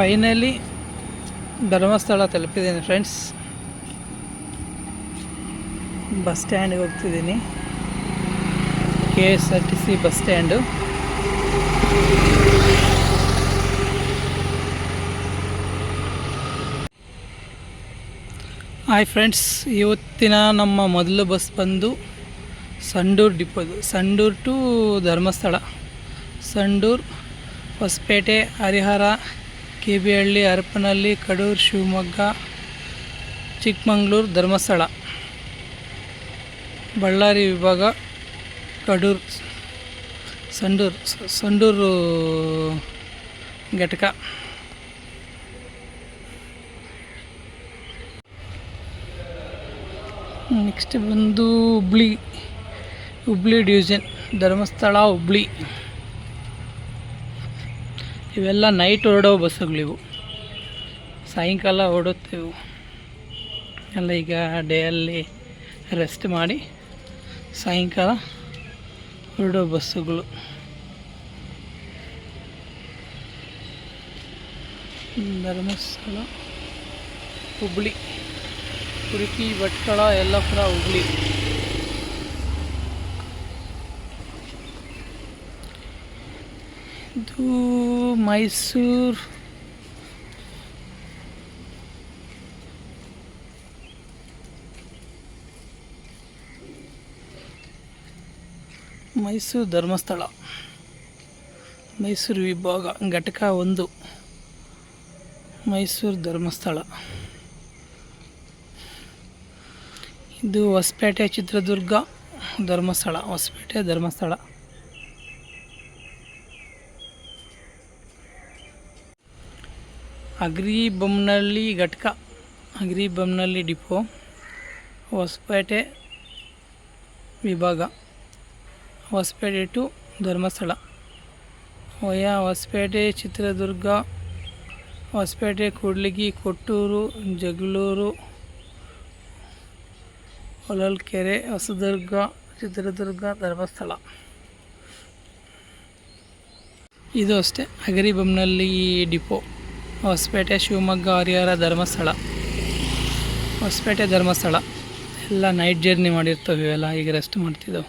Finally Dharmasthala ತಲುಪಿದ್ದೀನಿ friends bus ಸ್ಟ್ಯಾಂಡ್ಗೆ ಹೋಗ್ತಿದ್ದೀನಿ. K S R T C bus stand hi friends ಇವತ್ತಿನ ನಮ್ಮ ಮೊದಲು ಬಸ್ ಬಂದು Sandur ಡಿಪೋದು Sandur to Dharmasthala. Sandur Hosapete, Harihara K B Halli Harapanahalli Kadur, Shivamogga, Chikmagalur, Dharmasthala. Ballari ವಿಭಾಗ, ಕಡೂರು, ಸಂಡೂರು ಸಂಡೂರು ಘಟಕ. ನೆಕ್ಸ್ಟ್ ಬಂದು ಹುಬ್ಳಿ. ಹುಬ್ಳಿ ಡಿವಿಷನ್ ಧರ್ಮಸ್ಥಳ, ಹುಬ್ಳಿ. ಇವೆಲ್ಲ ನೈಟ್ ಹೊರಡೋ ಬಸ್ಸುಗಳಿವು ಸಾಯಂಕಾಲ ಹೊರಡುತ್ತೇವು ಎಲ್ಲ ಈಗ ಡೇಯಲ್ಲಿ ರೆಸ್ಟ್ ಮಾಡಿ ಸಾಯಂಕಾಲ ಹೊರಡೋ ಬಸ್ಸುಗಳು. ಧರ್ಮಸ್ಥಳ, ಹುಬ್ಳಿ, ಉಡುಪಿ, ಭಟ್ಕಳ ಎಲ್ಲ ಕೂಡ ಹುಬ್ಳಿ. ಇದು ಮೈಸೂರು ಮೈಸೂರು ಧರ್ಮಸ್ಥಳ ಮೈಸೂರು ವಿಭಾಗ ಘಟಕ ಒಂದು ಮೈಸೂರು ಧರ್ಮಸ್ಥಳ ಇದು ಹೊಸಪೇಟೆ ಚಿತ್ರದುರ್ಗ ಧರ್ಮಸ್ಥಳ ಹೊಸಪೇಟೆ ಧರ್ಮಸ್ಥಳ ಅಗ್ರಿ ಬೊಮ್ಮನಹಳ್ಳಿ ಘಟಕ, ಅಗ್ರಿ ಬೊಮ್ಮನಹಳ್ಳಿ ಡಿಪೋ, ಹೊಸಪೇಟೆ ವಿಭಾಗ, ಹೊಸಪೇಟೆ ಟು ಧರ್ಮಸ್ಥಳ. ವಯ ಹೊಸಪೇಟೆ, ಚಿತ್ರದುರ್ಗ, ಹೊಸಪೇಟೆ, ಕೂಡ್ಲಿಗಿ, ಕೊಟ್ಟೂರು ಜಗಳೂರು ಹೊಲಲ್ಕೆರೆ ಹೊಸದುರ್ಗ, ಚಿತ್ರದುರ್ಗ, ಧರ್ಮಸ್ಥಳ. ಇದು ಅಷ್ಟೇ ಅಗರಿಬೊಮ್ಮನಹಳ್ಳಿ ಡಿಪೋ. ಹೊಸಪೇಟೆ ಶಿವಮೊಗ್ಗ ಹರಿಹರ ಧರ್ಮಸ್ಥಳ. ಹೊಸಪೇಟೆ ಧರ್ಮಸ್ಥಳ. ಎಲ್ಲ ನೈಟ್ ಜರ್ನಿ ಮಾಡಿರ್ತವೆ ಇವೆಲ್ಲ, ಈಗ ರೆಸ್ಟ್ ಮಾಡ್ತಿದ್ದೆವು.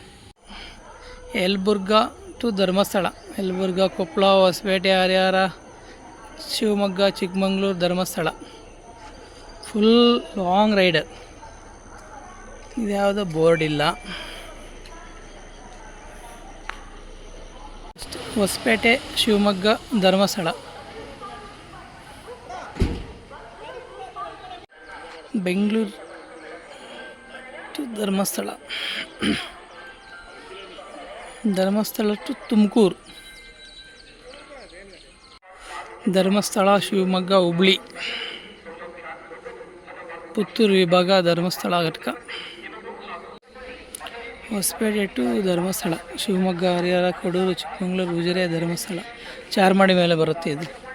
Yelburga to Dharmasthala. Yelburga Koppal Hosapete, Harihara, Shivamogga, Chikkamagaluru, Dharmasthala. Full long rider ಇದ್ಯಾವುದೋ board ಇಲ್ಲ. ಹೊಸಪೇಟೆ, ಶಿವಮೊಗ್ಗ, ಧರ್ಮಸ್ಥಳ. ಬೆಂಗಳೂರು ಟು ಧರ್ಮಸ್ಥಳ. ಧರ್ಮಸ್ಥಳ ಟು ತುಮಕೂರು. ಧರ್ಮಸ್ಥಳ, ಶಿವಮೊಗ್ಗ, ಹುಬ್ಳಿ. ಪುತ್ತೂರು ವಿಭಾಗ ಧರ್ಮಸ್ಥಳ ಘಟಕ. ಹೊಸಪೇಟೆ ಟು ಧರ್ಮಸ್ಥಳ, ಶಿವಮೊಗ್ಗ, ಹರಿಹರ, ಕಡೂರು, ಚಿಕ್ಕಮಗಳೂರು, ಉಜಿರೆ, ಧರ್ಮಸ್ಥಳ. ಚಾರ್ಮಾಡಿ ಮೇಲೆ ಬರುತ್ತೆ ಇದು.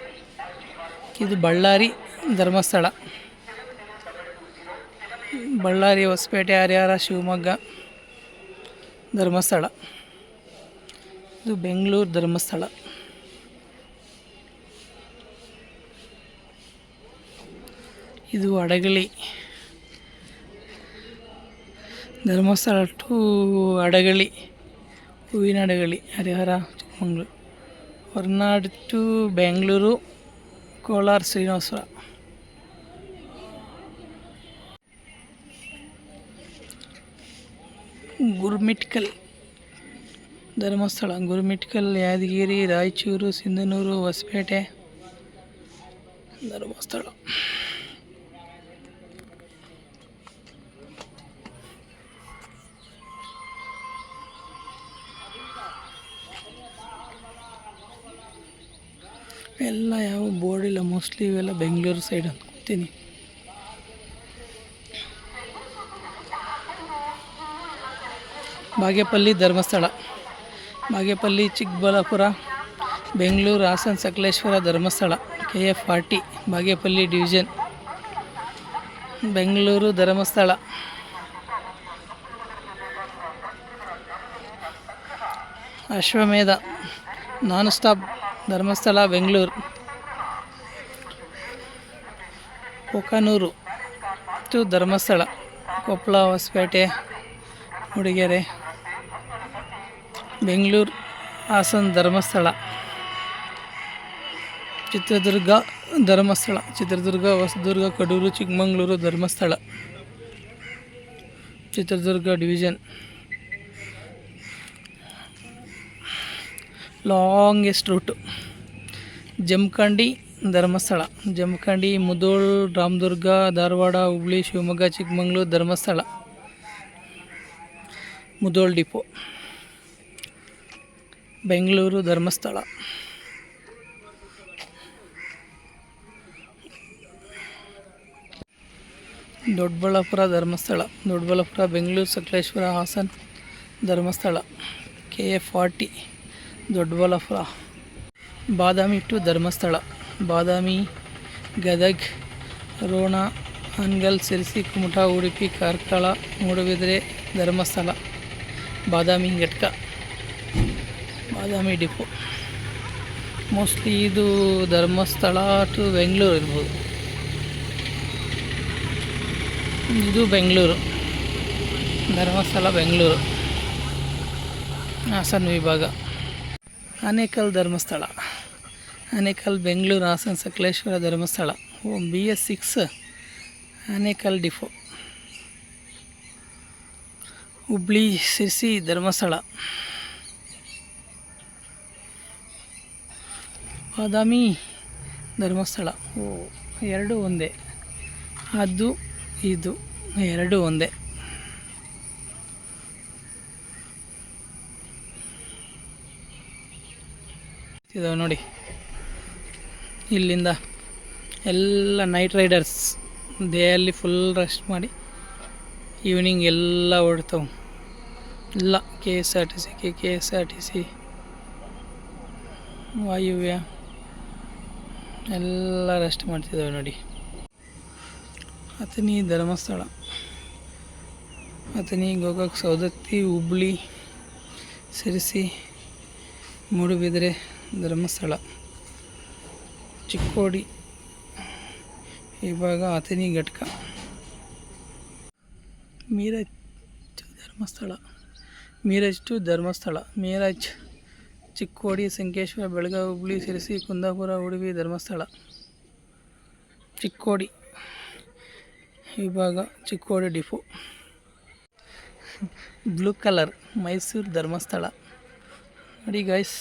ಇದು ಬಳ್ಳಾರಿ ಧರ್ಮಸ್ಥಳ. ಬಳ್ಳಾರಿ ಹೊಸಪೇಟೆ, ಹರಿಹರ, ಶಿವಮೊಗ್ಗ ಧರ್ಮಸ್ಥಳ. ಇದು ಬೆಂಗಳೂರು ಧರ್ಮಸ್ಥಳ. ಇದು ಅಡಗಲಿ ಧರ್ಮಸ್ಥಳ ಟು ಅಡಗಳಿ, ಹೂವಿನ ಅಡಗಲಿ ಹರಿಹರ ಚಿಕ್ಕಮಂಗ್ಳೂರು ಹೊರನಾಡು ಟು ಬೆಂಗಳೂರು, ಕೋಲಾರ, ಶ್ರೀನಿವಾಸಪುರ. ಗುರುಮಿಟ್ಕಲ್, ಧರ್ಮಸ್ಥಳ, ಗುರುಮಿಟ್ಕಲ್, ಯಾದಗಿರಿ, ರಾಯಚೂರು, ಸಿಂಧನೂರು, ಹೊಸಪೇಟೆ, ಧರ್ಮಸ್ಥಳ. ಎಲ್ಲ ಯಾವ ಬೋರ್ಡ್ ಇಲ್ಲ ಮೋಸ್ಟ್ಲಿ ಇವೆಲ್ಲ ಬೆಂಗಳೂರು ಸೈಡ್ ಅನ್ಕೊತೀನಿ Bagepalli Dharmasthala. Bagepalli Chikkaballapur, Bengaluru, Hassan Sakaleshwara Dharmasthala K F forty Bagepalli division Bengaluru Dharmasthala. Ashwamedha, non stop Dharmasthala, Bengaluru. Kokanur Dharmasthala, Koppal Hosapete ಹುಡುಗೆರೆ Bengaluru Hassan Dharmasthala. Chitradurga Dharmasthala, Chitradurga, Hosadurga, Kadur, Chikkamagaluru Dharmasthala. Chitradurga division longest route. Jamkhandi Dharmasthala, Jamkhandi, Mudhol, Ramdurg, Dharwad, Hubli, Shivamogga, Chikkamagaluru Dharmasthala. Mudhol depot. Bengaluru Dharmasthala. Doddaballapur Dharmasthala. Doddaballapur, Bengaluru Sakaleshwara Hassan Dharmasthala. K A forty Doddaballapur. Badami to Dharmasthala. Badami, Gadag Ron Hangal, Sirsi, Kumta, Udupi, Karkala, Moodbidri, Dharmasthala. Badami, ಘಟ್ಕ. Badami depot. Mostly ಇದು Dharmasthala to Bengaluru ಇರ್ಬೋದು. ಇದು ಬೆಂಗಳೂರು ಧರ್ಮಸ್ಥಳ ಬೆಂಗಳೂರು ಹಾಸನ ವಿಭಾಗ. ಆನೇಕಲ್ ಧರ್ಮಸ್ಥಳ. ಆನೇಕಲ್ ಬೆಂಗಳೂರು ಹಾಸನ ಸಕಲೇಶ್ವರ ಧರ್ಮಸ್ಥಳ. ಓ B S six Anekal depot Hubli Sirsi Dharmasthala. Badami Dharmasthala. ಓ, ಎರಡು ಒಂದೇ. ಅದು, ಇದು, ಎರಡು ಒಂದೇ. ಇದಾವೆ ನೋಡಿ. ಇಲ್ಲಿಂದ ಎಲ್ಲ ನೈಟ್ ರೈಡರ್ಸ್ ದೇಹಲ್ಲಿ ಫುಲ್ ರೆಸ್ಟ್ ಮಾಡಿ ಈವ್ನಿಂಗ್ ಎಲ್ಲ ಓಡ್ತಾವೆ ಎಲ್ಲ K S R T C K K S R T C ವಾಯುವ್ಯ. ಎಲ್ಲ ರೆಸ್ಟ್ ಮಾಡ್ತಿದ್ದಾವೆ ನೋಡಿ. ಅಥನಿ ಧರ್ಮಸ್ಥಳ. ಅಥನಿ ಗೋಕಾಕ್ ಸೌದತ್ತಿ ಹುಬ್ಳಿ, ಸಿರಿಸಿ, ಮೂಡುಬಿದಿರೆ, ಧರ್ಮಸ್ಥಳ. ಚಿಕ್ಕೋಡಿ. ಇವಾಗ ಅಥನಿ ಘಟಕ. ಮೀರಜ್ ಧರ್ಮಸ್ಥಳ. ಮೀರಜ್ ಟು ಧರ್ಮಸ್ಥಳ. ಮೀರಜ್ ಚಿಕ್ಕೋಡಿ ಸಂಕೇಶ್ವರ ಬೆಳಗಾವಿ, ಹುಬ್ಳಿ ಸಿರಿಸಿ ಕುಂದಾಪುರ, ಉಡುಪಿ ಧರ್ಮಸ್ಥಳ. ಚಿಕ್ಕೋಡಿ ವಿಭಾಗ, Chikkodi depot. Blue colour, Mysore Dharmasthala. ನೋಡಿ ಗಾಯ್ಸ್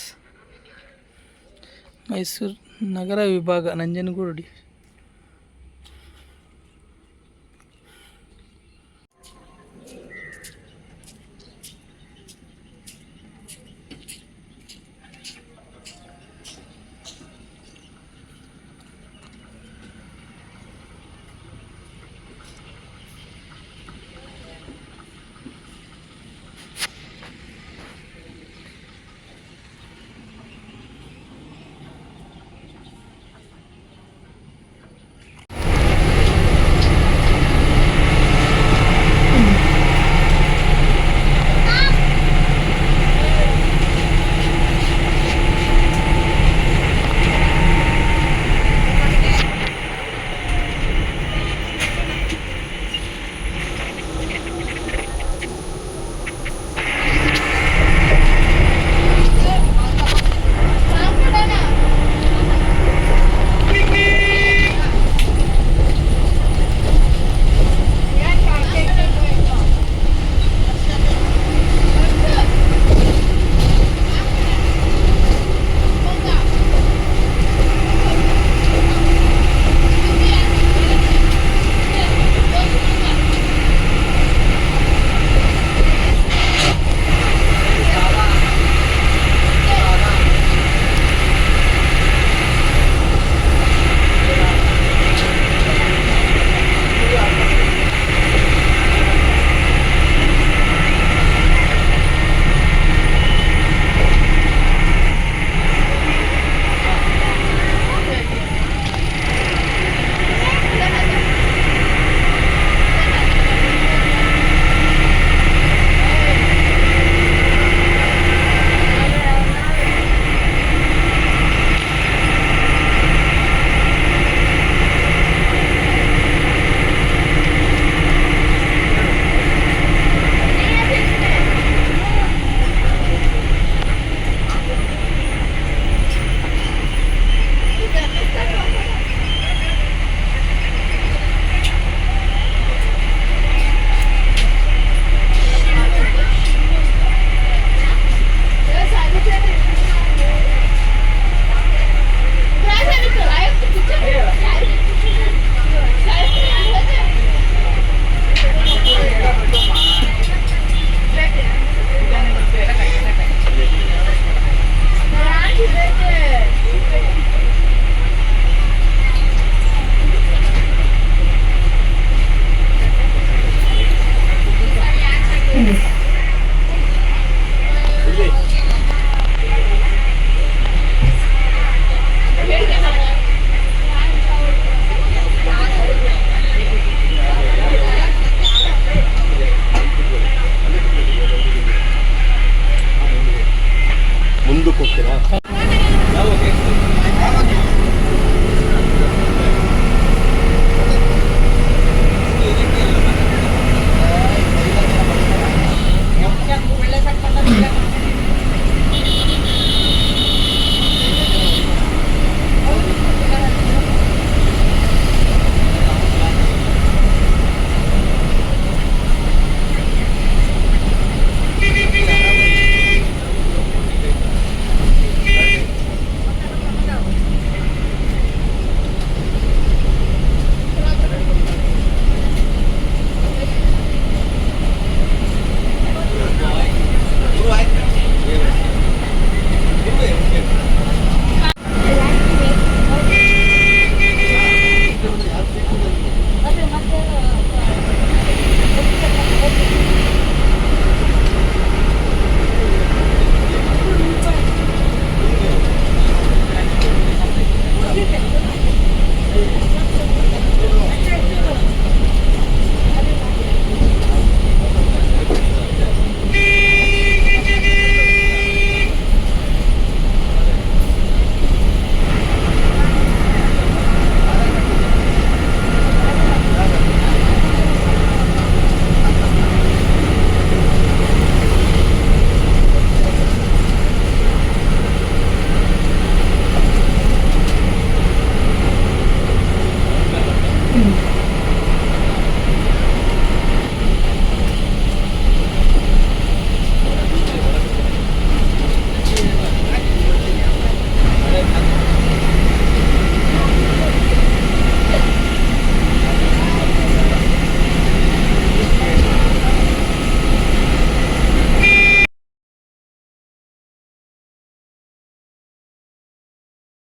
ಮೈಸೂರು ನಗರ ವಿಭಾಗ, ನಂಜನಗೂಡು ಡಿ